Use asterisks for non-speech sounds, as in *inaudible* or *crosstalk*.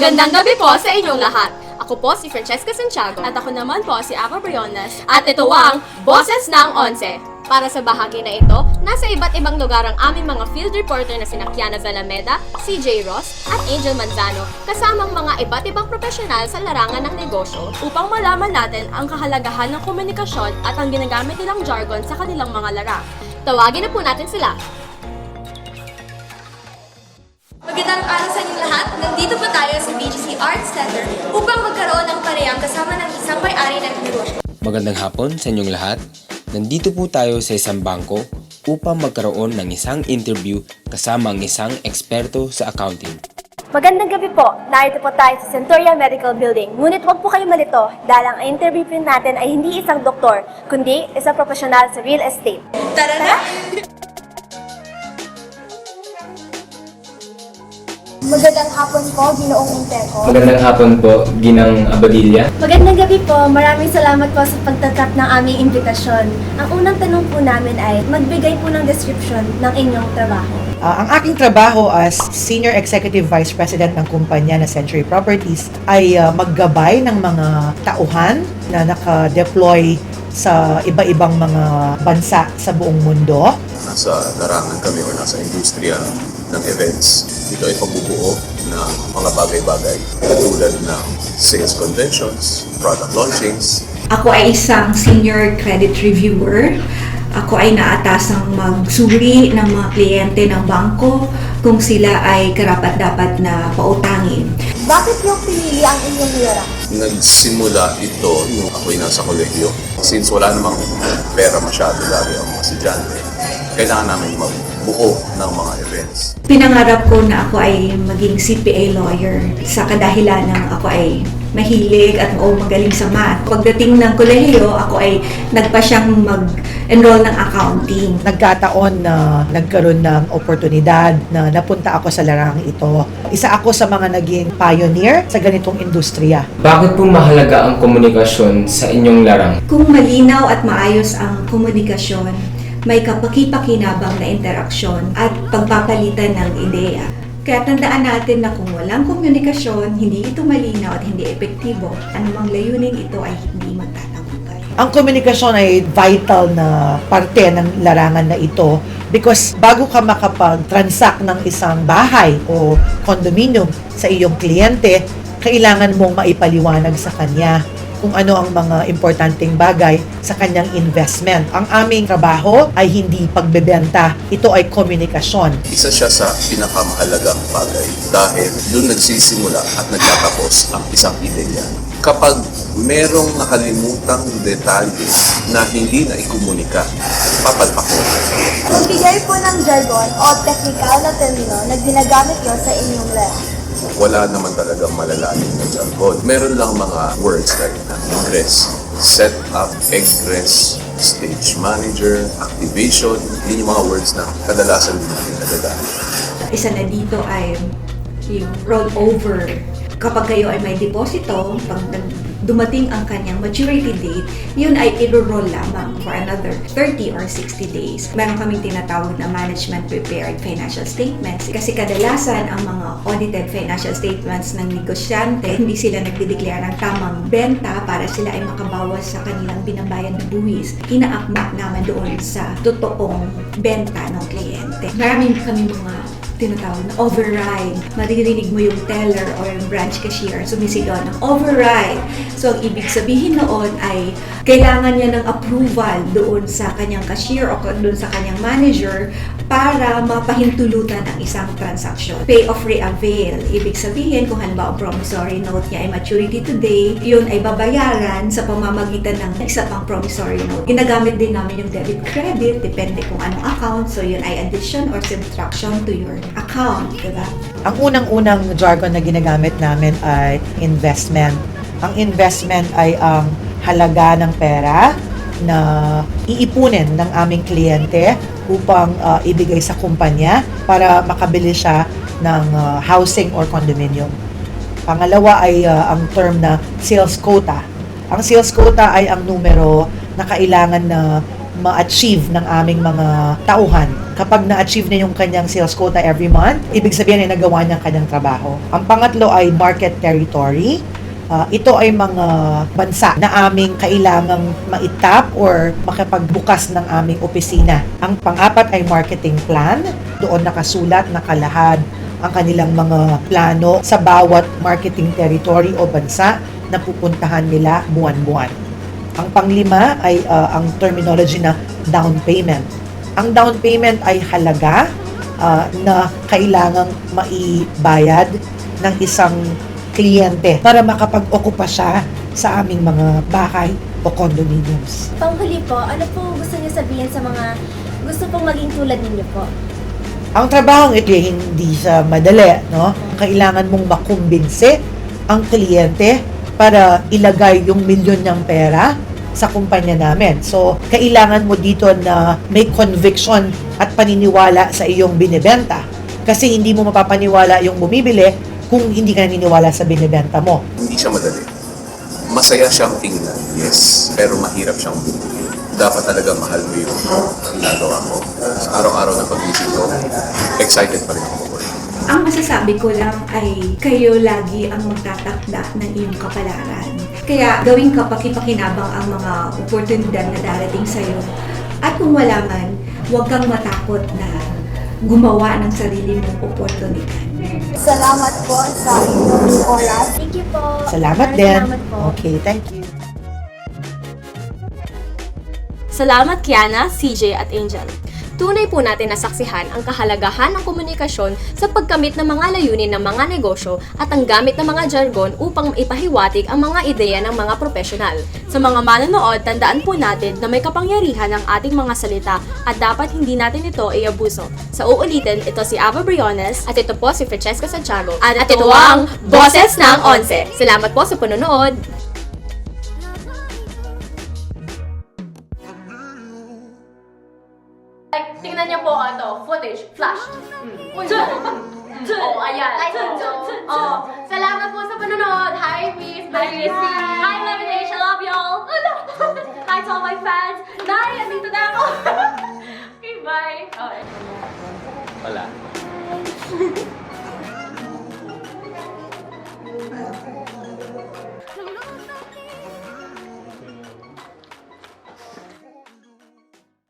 Magandang gabi po sa inyong lahat. Ako po si Francesca Santiago. At ako naman po si Ava Briones. At ito ang Boses ng Onse. Para sa bahagi na ito, nasa iba't ibang lugar ang aming mga field reporter na sina Kiana Zalameda, CJ Ross, at Angel Manzano, kasamang mga iba't ibang profesional sa larangan ng negosyo upang malaman natin ang kahalagahan ng komunikasyon at ang ginagamit nilang jargon sa kanilang mga larang. Tawagin na po natin sila. Magandang araw sa inyong lahat. Nandito po tayo sa BGC Arts Center upang magkaroon ng parehang kasama ng isang may-ari ng negosyo. Magandang hapon sa inyong lahat. Nandito po tayo sa isang bangko upang magkaroon ng isang interview kasama ang isang eksperto sa accounting. Magandang gabi po. Narito po tayo sa Centuria Medical Building. Ngunit huwag po kayo malito dahil ang interview po natin ay hindi isang doktor, kundi isang profesional sa real estate. Tara na! Magandang hapon po, Ginoong Inteco. Magandang hapon po, Ginang Abadilla. Magandang gabi po. Maraming salamat po sa pagtagkap ng aming imbitasyon. Ang unang tanong po namin ay magbigay po ng description ng inyong trabaho. Ah, ang aking trabaho as Senior Executive Vice President ng kumpanya na Century Properties ay ah, maggabay ng mga tauhan na naka-deploy sa iba-ibang mga bansa sa buong mundo. nasa larangan kami o nasa industriya ng events. Ito ay pagbubuo ng mga bagay-bagay tulad ng sales conventions, product launchings, Ako ay isang senior credit reviewer. Ako ay naatasang magsuri ng mga kliyente ng bangko kung sila ay karapat-dapat na pautangin. Bakit yung pinili ang inyong nilara? Nagsimula ito nung ako'y nasa kolehiyo. Since wala namang pera masyado lagi ang mga estudyante, kailangan namin magbuo ng mga events. Pinangarap ko na ako ay maging CPA lawyer sa kadahilan ng ako ay mahilig at o magaling sa math. Pagdating ng kolehiyo, ako ay nagpa siyang mag-enroll ng accounting. Nagkataon na nagkaroon ng oportunidad na napunta ako sa larangang ito. Isa ako sa mga naging pioneer sa ganitong industriya. Bakit po mahalaga ang komunikasyon sa inyong larang? Kung malinaw at maayos ang komunikasyon, may kapaki-pakinabang na interaksyon at pagpapalitan ng ideya. Kaya tandaan natin na kung walang komunikasyon, hindi ito malinaw at hindi epektibo, anumang layunin ito ay hindi magtatagumpay. Ang komunikasyon ay vital na parte ng larangan na ito because bago ka makapag-transact ng isang bahay o condominium sa iyong kliyente, kailangan mong maipaliwanag sa kanya kung ano ang mga importanteng bagay sa kanyang investment. Ang aming trabaho ay hindi pagbebenta, ito ay komunikasyon. Isa siya sa pinakamahalagang bagay dahil doon nagsisimula at nagtatapos ang isang ideya. Kapag merong nakalimutang detalye na hindi na ikomunika, papalpak mo. Magbigay po ng jargon o technical na termino na ginagamit nyo sa inyong laro. Wala naman talagang malalalim na jargon. Meron lang mga words like ingress, set up, egress, stage manager, activation. Yun yung mga words na kadalasan din natin nagagamit. Isa na dito ay yung rollover. Kapag kayo ay may deposito, pag dumating ang kanyang maturity date, yun ay i-roll lamang for another 30 or 60 days. Meron kaming tinatawag na management prepared financial statements kasi kadalasan ang mga audited financial statements ng negosyante, hindi sila nagdideklara ng tamang benta para sila ay makabawas sa kanilang binabayad na buwis. Inaakma naman doon sa totoong benta ng kliyente. Marami kami mga tinatawag na override. Maririnig mo yung teller or yung branch cashier sumisigaw ng override. So, ang ibig sabihin noon ay kailangan niya ng approval doon sa kanyang cashier o doon sa kanyang manager para mapahintulutan ang isang transaksyon. Pay of re-avail. Ibig sabihin, kung halimbawa promissory note niya ay maturity today, yun ay babayaran sa pamamagitan ng isa pang promissory note. Ginagamit din namin yung debit credit, depende kung anong account. So, yun ay addition or subtraction to your account, diba? Ang unang-unang jargon na ginagamit namin ay investment. Ang investment ay ang halaga ng pera na iipunin ng aming kliyente upang ah, ibigay sa kumpanya para makabili siya ng ah, housing or condominium. Pangalawa ay ah, ang term na sales quota. Ang sales quota ay ang numero na kailangan na ma-achieve ng aming mga tauhan. Kapag na-achieve na yung kanyang sales quota every month, ibig sabihin ay nagawa niya ang kanyang trabaho. Ang pangatlo ay market territory. Ah, ito ay mga bansa na aming kailangang maitap or makapagbukas ng aming opisina. Ang pang-apat ay marketing plan. Doon nakasulat, nakalahad ang kanilang mga plano sa bawat marketing territory o bansa na pupuntahan nila buwan-buwan. Ang panglima ay ah, ang terminology na down payment. Ang down payment ay halaga ah, na kailangang maibayad ng isang kliyente para makapag-okupa siya sa aming mga bahay o condominiums. Panghuli po, ano po gusto niyo sabihin sa mga gusto pong maging tulad ninyo po? Ang trabahong ito hindi sa madali, no? Kailangan mong makumbinse ang kliyente para ilagay yung milyon niyang pera sa kumpanya namin. So, kailangan mo dito na may conviction at paniniwala sa iyong binibenta. Kasi hindi mo mapapaniwala yung bumibili kung hindi ka naniniwala sa binibenta mo. Hindi siya madali. Masaya siyang tingnan, yes. Pero mahirap siyang bubuhin. Dapat talaga mahal mo yung ginagawa mo. Sa araw-araw na pag-isip ko, excited pa rin ako mag Ang masasabi ko lang ay kayo lagi ang magtatakda ng iyong kapalaran. Kaya gawing kapakipakinabang ang mga oportunidad na darating sa'yo. At kung wala man, huwag kang matakot na gumawa ng sarili mong oportunidad. Salamat po sa inyong oras. Thank you po. Salamat din. Salamat po. Okay, thank you. Salamat Kiana, CJ at Angel. Tunay po natin nasaksihan ang kahalagahan ng komunikasyon sa pagkamit ng mga layunin ng mga negosyo at ang gamit ng mga jargon upang ipahiwatig ang mga ideya ng mga profesional. Sa mga manonood, tandaan po natin na may kapangyarihan ang ating mga salita at dapat hindi natin ito iabuso. Sa uulitin, ito si Ava Briones at ito po si Francesca Santiago at, ito ang Boses ng Onse. Salamat po sa panonood! Like, tingnan niyo po ito, footage, flash. Mm. Oh, ayan. Oh, salamat po sa panonood. Hi, Miss. Hi, Miss. Hi, Lemonade. I love y'all. *laughs* Hi to all my fans. Nay, andito na ako. *laughs* okay, bye. Okay. Wala.